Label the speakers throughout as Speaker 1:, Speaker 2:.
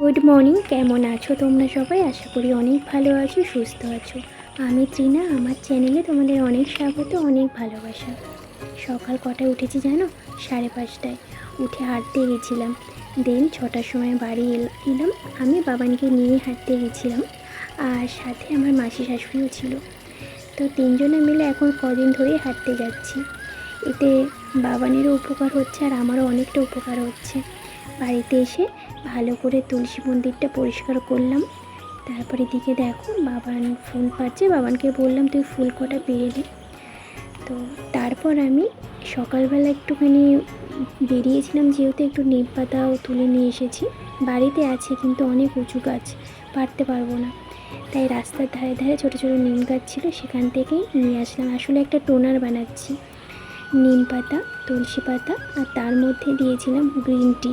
Speaker 1: Good morning কেমন আছো তোমরা সবাই? আশা করি অনেক ভালো আছো, সুস্থ আছো। আমি ত্রিনা, আমার চ্যানেলে তোমাদের অনেক স্বাগত, অনেক ভালোবাসা। সকাল কটায় উঠেছি জানো? সাড়ে পাঁচটায়। উঠে হাঁটতে গেছিলাম। দেন ছটার সময় বাড়ি এলাম। আমি বাবানকে নিয়ে হাঁটতে গেছিলাম। আর সাথে আমার মাসি শাশুড়িও ছিল। তো তিনজনে মিলে এখন কদিন ধরেই হাঁটতে যাচ্ছি। এতে বাবানেরও উপকার হচ্ছে আর আমারও অনেকটা উপকার হচ্ছে। বাড়িতে এসে ভালো করে তুলসী মন্দিরটা পরিষ্কার করলাম। তারপরে দিকে দেখো, বাবান ফুল পাচ্ছে। বাবানকে বললাম, তুই ফুল কটা পেরে দে তো তারপর আমি সকালবেলা একটুখানি বেরিয়েছিলাম, যেহেতু একটু নিম পাতাও তুলে নিয়ে এসেছি। বাড়িতে আছে, কিন্তু অনেক উঁচু গাছ, পারতে পারব না। তাই রাস্তার ধারে ধারে ছোটো ছোটো নিম গাছ ছিল, সেখান থেকেই নিয়ে আসলাম। আসলে একটা টোনার বানাচ্ছি, নিম পাতা, তুলসী পাতা, আর তার মধ্যে দিয়েছিলাম গ্রিন টি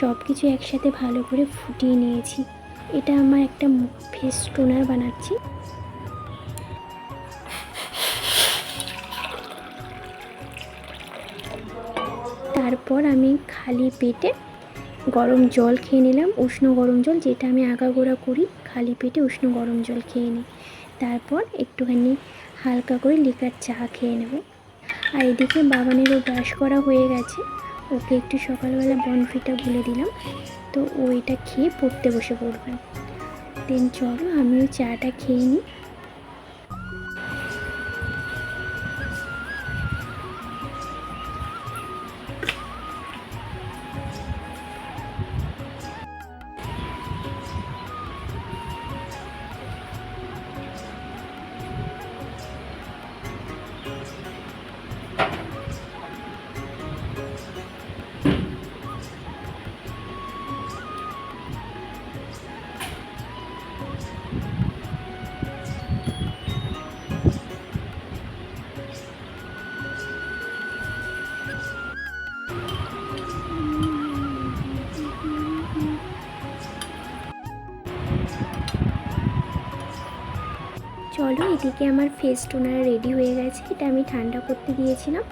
Speaker 1: সব কিছু একসাথে ভালো করে ফুটিয়ে নিয়েছি। এটা আমার একটা ফেস টোনার বানাচ্ছি। তারপর আমি খালি পেটে গরম জল খেয়ে নিলাম, উষ্ণ গরম জল, যেটা আমি আগাগোড়া করি, খালি পেটে উষ্ণ গরম জল খেয়ে নিই। তারপর একটুখানি হালকা করে লিকার চা খেয়ে নেব। আর এদিকে বাগানেরও ব্রাশ করা হয়ে গেছে। ওকে একটু সকালবেলা বনফিটা বলে দিলাম। তো ওইটা খেয়ে পড়তে বসে পড়বে দেন চলো আমিও চাটা খেয়ে নিই। চলো এদিকে আমার ফেস টোনার রেডি হয়ে গেছে, এটা আমি ঠান্ডা করতে দিয়েছিলাম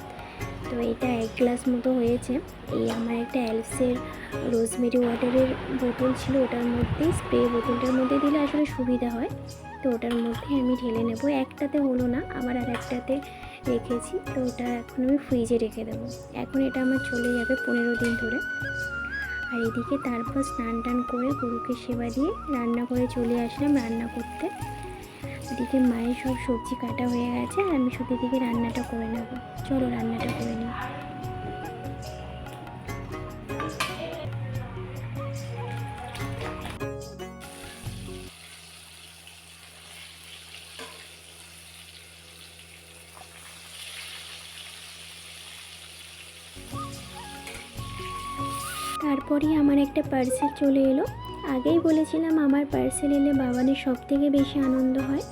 Speaker 1: তো এটা এক গ্লাস মতো হয়েছে। এই আমার একটা অ্যালসের রোজমেরি ওয়াটারের বোতল ছিল, ওটার মধ্যেই স্প্রে বোতলটার মধ্যে দিলে আসলে সুবিধা হয়। তো ওটার মধ্যে আমি ঢেলে নেব। একটাতে হলো না, আবার আর একটাতে রেখেছি। তো ওটা এখন আমি ফ্রিজে রেখে দেবো। এখন এটা আমার চলে যাবে পনেরো দিন ধরে। আর এদিকে তারপর স্নান টান করে গরুকে সেবা দিয়ে রান্না করে চলে আসলাম রান্না করতে। এদিকে মায়ের সব সবজি কাটা হয়ে গেছে, আর আমি শুধু থেকে রান্নাটা করে নেব। চলো রান্নাটা করে নিই। তারপরেই আমার একটা পার্সেল চলে এলো। আগেই বলেছিলাম আমার পার্সেল এলে বাবানের সব থেকে বেশি আনন্দ হয়।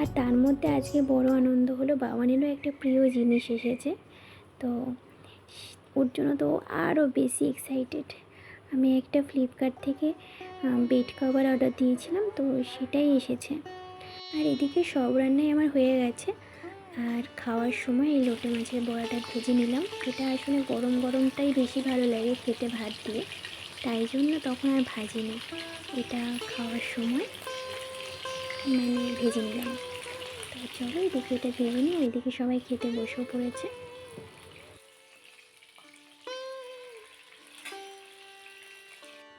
Speaker 1: আর তার মধ্যে আজকে বড় আনন্দ হলো বাবানেরও একটা প্রিয় জিনিস এসেছে। তো ওর জন্য তো আরও বেশি এক্সাইটেড আমি একটা ফ্লিপকার্ট থেকে বেড কভার অর্ডার দিয়েছিলাম, তো সেটাই এসেছে। আর এদিকে সব রান্নাই আমার হয়ে গেছে। আর খাওয়ার সময় এই লোটে মাছের বড়াটা ভেজে নিলাম। এটা আসলে গরম গরমটাই বেশি ভালো লাগে খেতে ভাত দিয়ে। তাই জন্য তখন আর ভাজিনি এটা খাওয়ার সময় মানে ভেজে নিলাম। তো চলো এদিকে এটা ভেজে নিই এদিকে সবাই খেতে বসেও পড়েছে।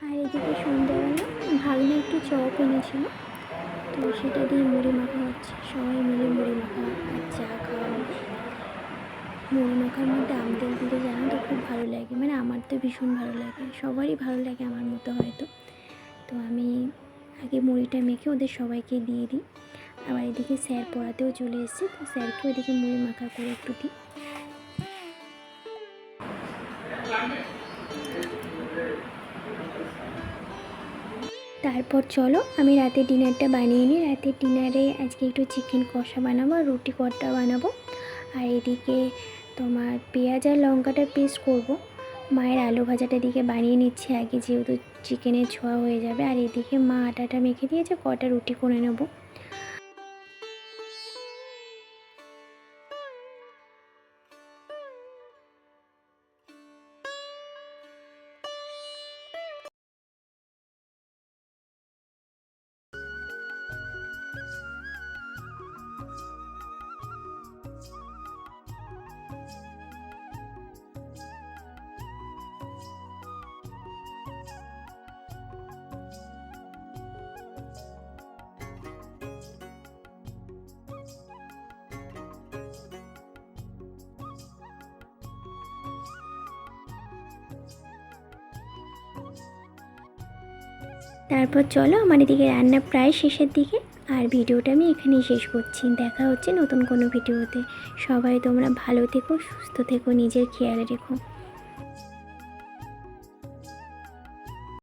Speaker 1: আর এদিকে সন্ধ্যাবেলা ভাগনা একটু চপ এনেছিল, তো সেটা দিয়ে মুড়ি মাখা হচ্ছে সবাই মিলে মুড়ি মাখা আর চা খাওয়া হবে। মুড়ি মাখার মধ্যে আমতেল দিলে জানো তো খুব ভালো লাগে মানে আমার তো ভীষণ ভালো লাগে। সবারই ভালো লাগে আমার মতো হয়তো। তো আমি আগে মুড়িটা মেখে ওদের সবাইকে দিয়ে দিই। আবার এদিকে স্যার পড়াতেও চলে এসেছে, তো স্যারকে ওইদিকে মুড়ি মাখা করে একটু দিই। তারপর চলো, আমি রাতে ডিনারটা বানিয়ে নিই। রাতের ডিনারে আজকে একটু চিকেন কষা বানাবো, আর রুটি কটা বানাবো। আর এদিকে তোমার পেঁয়াজ আর লঙ্কাটা পেস্ট করব। মায়ের আলু ভাজাটা দিকে বানিয়ে নিচ্ছে। আগে যেহেতু চিকেনের ছোঁয়া হয়ে যাবে। আর এদিকে মা আটাটা মেখে দিয়েছে, কটা রুটি করে নেব। তারপর চলো আমার এদিকে রান্না প্রায় শেষের দিকে, আর ভিডিওটা আমি এখানেই শেষ করছি। দেখা হচ্ছে নতুন কোনো ভিডিওতে। সবাই তোমরা ভালো থেকো, সুস্থ থেকো, নিজের খেয়াল রেখো।